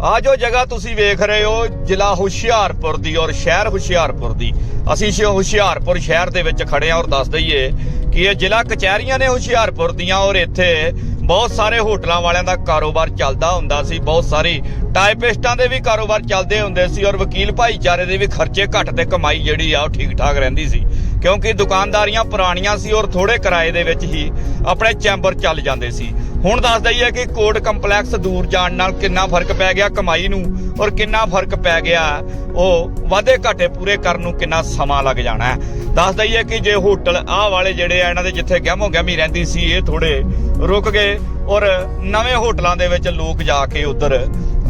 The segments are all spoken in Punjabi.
ਆ ਜੋ ਜਗ੍ਹਾ ਤੁਸੀਂ ਵੇਖ ਰਹੇ ਹੋ ਜ਼ਿਲ੍ਹਾ ਹੁਸ਼ਿਆਰਪੁਰ ਦੀ ਔਰ ਸ਼ਹਿਰ ਹੁਸ਼ਿਆਰਪੁਰ ਦੀ। ਅਸੀਂ ਹੁਸ਼ਿਆਰਪੁਰ ਸ਼ਹਿਰ ਦੇ ਵਿੱਚ ਖੜੇ ਹਾਂ ਔਰ ਦੱਸ ਦਈਏ ਕਿ ਇਹ ਜ਼ਿਲ੍ਹਾ ਕਚਹਿਰੀਆਂ ਨੇ ਹੁਸ਼ਿਆਰਪੁਰ ਦੀਆਂ ਔਰ ਇੱਥੇ ਬਹੁਤ ਸਾਰੇ ਹੋਟਲਾਂ ਵਾਲਿਆਂ ਦਾ ਕਾਰੋਬਾਰ ਚੱਲਦਾ ਹੁੰਦਾ ਸੀ, ਬਹੁਤ ਸਾਰੀ ਟਾਈਪਿਸਟਾਂ ਦੇ ਵੀ ਕਾਰੋਬਾਰ ਚੱਲਦੇ ਹੁੰਦੇ ਸੀ ਔਰ ਵਕੀਲ ਭਾਈਚਾਰੇ ਦੇ ਵੀ ਖਰਚੇ ਘੱਟ ਤੇ ਕਮਾਈ ਜਿਹੜੀ ਆ ਉਹ ਠੀਕ ਠਾਕ ਰਹਿੰਦੀ ਸੀ। ਕਿਉਂਕਿ ਦੁਕਾਨਦਾਰੀਆਂ ਪੁਰਾਣੀਆਂ ਸੀ ਔਰ ਥੋੜੇ ਕਿਰਾਏ ਦੇ ਵਿੱਚ ਹੀ ਆਪਣੇ ਚੈਂਬਰ ਚੱਲ ਜਾਂਦੇ ਸੀ। ਹੁਣ ਦੱਸ ਦਈਏ ਕਿ ਕੋਰਟ ਕੰਪਲੈਕਸ ਦੂਰ ਜਾਣ ਨਾਲ ਕਿੰਨਾ ਫ਼ਰਕ ਪੈ ਗਿਆ ਕਮਾਈ ਨੂੰ ਔਰ ਕਿੰਨਾ ਫ਼ਰਕ ਪੈ ਗਿਆ ਉਹ ਵਾਧੇ ਘਾਟੇ ਪੂਰੇ ਕਰਨ ਨੂੰ ਕਿੰਨਾ ਸਮਾਂ ਲੱਗ ਜਾਣਾ ਦੱਸ ਦਈਏ ਕਿ ਜੇ ਹੋਟਲ ਆਹ ਵਾਲੇ ਜਿਹੜੇ ਆ ਇਹਨਾਂ ਦੇ ਜਿੱਥੇ ਗਹਿਮੋ ਗਹਿਮੀ ਰਹਿੰਦੀ ਸੀ, ਇਹ ਥੋੜੇ ਰੁਕ ਗਏ ਔਰ ਨਵੇਂ ਹੋਟਲਾਂ ਦੇ ਵਿੱਚ ਲੋਕ ਜਾ ਕੇ ਉਧਰ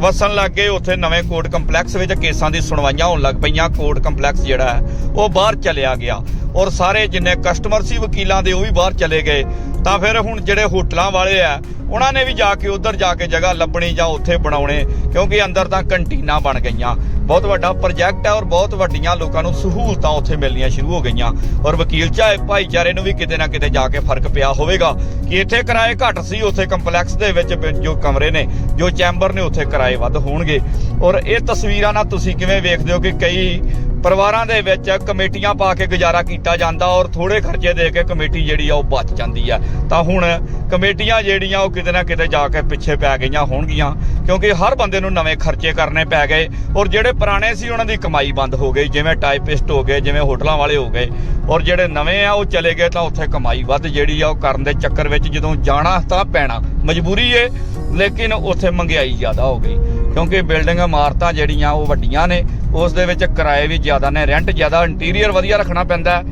ਵਸਣ ਲੱਗ ਗਏ। ਉੱਥੇ ਨਵੇਂ ਕੋਰਟ ਕੰਪਲੈਕਸ ਵਿੱਚ ਕੇਸਾਂ ਦੀ ਸੁਣਵਾਈਆਂ ਹੋਣ ਲੱਗ ਪਈਆਂ। ਕੋਰਟ ਕੰਪਲੈਕਸ ਜਿਹੜਾ ਹੈ, ਉਹ ਬਾਹਰ ਚਲਿਆ ਗਿਆ ਔਰ ਸਾਰੇ ਜਿੰਨੇ ਕਸਟਮਰ ਸੀ, ਵਕੀਲਾਂ ਦੇ, ਉਹ ਵੀ ਬਾਹਰ ਚਲੇ ਗਏ। ਤਾਂ ਫਿਰ ਹੁਣ ਜਿਹੜੇ ਹੋਟਲਾਂ ਵਾਲੇ ਆ, ਉਹਨਾਂ ਨੇ ਵੀ ਜਾ ਕੇ ਉਧਰ ਜਾ ਕੇ ਜਗ੍ਹਾ ਲੱਭਣੀ ਜਾਂ ਉੱਥੇ ਬਣਾਉਣੇ, ਕਿਉਂਕਿ ਅੰਦਰ ਤਾਂ ਕੰਟੀਨਾਂ ਬਣ ਗਈਆਂ। ਬਹੁਤ ਵੱਡਾ ਪ੍ਰੋਜੈਕਟ ਹੈ ਔਰ ਬਹੁਤ ਵੱਡੀਆਂ ਲੋਕਾਂ ਨੂੰ ਸਹੂਲਤਾਂ ਉੱਥੇ ਮਿਲਣੀਆਂ ਸ਼ੁਰੂ ਹੋ ਗਈਆਂ। ਔਰ ਵਕੀਲ ਚਾਹੇ ਭਾਈਚਾਰੇ ਨੂੰ ਵੀ ਕਿਤੇ ਨਾ ਕਿਤੇ ਜਾ ਕੇ ਫ਼ਰਕ ਪਿਆ ਹੋਵੇਗਾ ਕਿ ਇੱਥੇ ਕਿਰਾਏ ਘੱਟ ਸੀ, ਉੱਥੇ ਕੰਪਲੈਕਸ ਦੇ ਵਿੱਚ ਜੋ ਕਮਰੇ ਨੇ, ਜੋ ਚੈਂਬਰ ਨੇ, ਉੱਥੇ ਕਿਰਾਏ ਵੱਧ ਹੋਣਗੇ। ਔਰ ਇਹ ਤਸਵੀਰਾਂ ਨਾਲ ਤੁਸੀਂ ਕਿਵੇਂ ਵੇਖਦੇ ਹੋ ਕਿ ਕਈ ਪਰਿਵਾਰਾਂ ਦੇ ਵਿੱਚ ਕਮੇਟੀਆਂ ਪਾ ਕੇ ਗੁਜ਼ਾਰਾ ਕੀਤਾ ਜਾਂਦਾ ਔਰ ਥੋੜੇ ਖਰਚੇ ਦੇ ਕੇ ਕਮੇਟੀ ਜਿਹੜੀ ਆ ਉਹ ਬਚ ਜਾਂਦੀ ਆ। ਤਾਂ ਹੁਣ ਕਮੇਟੀਆਂ ਜਿਹੜੀਆਂ ਉਹ ਕਿਤੇ ਨਾ ਕਿਤੇ ਜਾ ਕੇ ਪਿੱਛੇ ਪੈ ਗਈਆਂ ਹੋਣਗੀਆਂ, ਕਿਉਂਕਿ ਹਰ ਬੰਦੇ ਨੂੰ ਨਵੇਂ ਖਰਚੇ ਕਰਨੇ ਪੈ ਗਏ ਔਰ ਜਿਹੜੇ ਪੁਰਾਣੇ ਸੀ ਉਹਨਾਂ ਦੀ ਕਮਾਈ ਬੰਦ ਹੋ ਗਈ, ਜਿਵੇਂ ਟਾਈਪਿਸਟ ਹੋ ਗਏ, ਜਿਵੇਂ ਹੋਟਲਾਂ ਵਾਲੇ ਹੋ ਗਏ ਔਰ ਜਿਹੜੇ ਨਵੇਂ ਆ ਉਹ ਚਲੇ ਗਏ ਤਾਂ ਉੱਥੇ ਕਮਾਈ ਵੱਧ ਜਿਹੜੀ ਆ ਉਹ ਕਰਨ ਦੇ ਚੱਕਰ ਵਿੱਚ ਜਦੋਂ ਜਾਣਾ ਤਾਂ ਪੈਣਾ, ਮਜਬੂਰੀ ਏ, ਲੇਕਿਨ ਉੱਥੇ ਮਹਿੰਗਾਈ ਜ਼ਿਆਦਾ ਹੋ ਗਈ। ਕਿਉਂਕਿ ਬਿਲਡਿੰਗ ਇਮਾਰਤਾਂ ਜਿਹੜੀਆਂ ਉਹ ਵੱਡੀਆਂ ਨੇ, ਉਸ ਦੇ ਵਿੱਚ ਕਿਰਾਏ ਵੀ ਜ਼ਿਆਦਾ ਨੇ ਰੈਂਟ ਜ਼ਿਆਦਾ ਇੰਟੀਰੀਅਰ ਵਧੀਆ ਰੱਖਣਾ ਪੈਂਦਾ ਹੈ।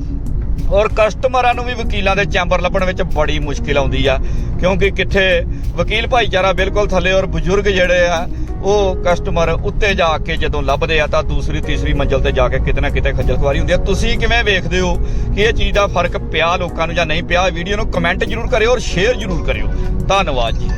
ਔਰ ਕਸਟਮਰਾਂ ਨੂੰ ਵੀ ਵਕੀਲਾਂ ਦੇ ਚੈਂਬਰ ਲੱਭਣ ਵਿੱਚ ਬੜੀ ਮੁਸ਼ਕਿਲ ਆਉਂਦੀ ਆ, ਕਿਉਂਕਿ ਕਿੱਥੇ ਵਕੀਲ ਭਾਈਚਾਰਾ ਬਿਲਕੁਲ ਥੱਲੇ ਔਰ ਬਜ਼ੁਰਗ ਜਿਹੜੇ ਆ, ਉਹ ਕਸਟਮਰ ਉੱਤੇ ਜਾ ਕੇ ਜਦੋਂ ਲੱਭਦੇ ਆ, ਤਾਂ ਦੂਸਰੀ, ਤੀਸਰੀ ਮੰਜ਼ਲ ਤੇ ਜਾ ਕੇ ਕਿਤੇ ਨਾ ਕਿਤੇ ਖੱਜਲ ਖੁਆਰੀ ਹੁੰਦੀ ਆ। ਤੁਸੀਂ ਕਿਵੇਂ ਵੇਖਦੇ ਹੋ ਕਿ ਇਹ ਚੀਜ਼ ਦਾ ਫ਼ਰਕ ਪਿਆ ਲੋਕਾਂ ਨੂੰ ਜਾਂ ਨਹੀਂ ਪਿਆ? ਵੀਡੀਓ ਨੂੰ ਕਮੈਂਟ ਜ਼ਰੂਰ ਕਰਿਓ ਔਰ ਸ਼ੇਅਰ ਜ਼ਰੂਰ ਕਰਿਓ। ਧੰਨਵਾਦ ਜੀ।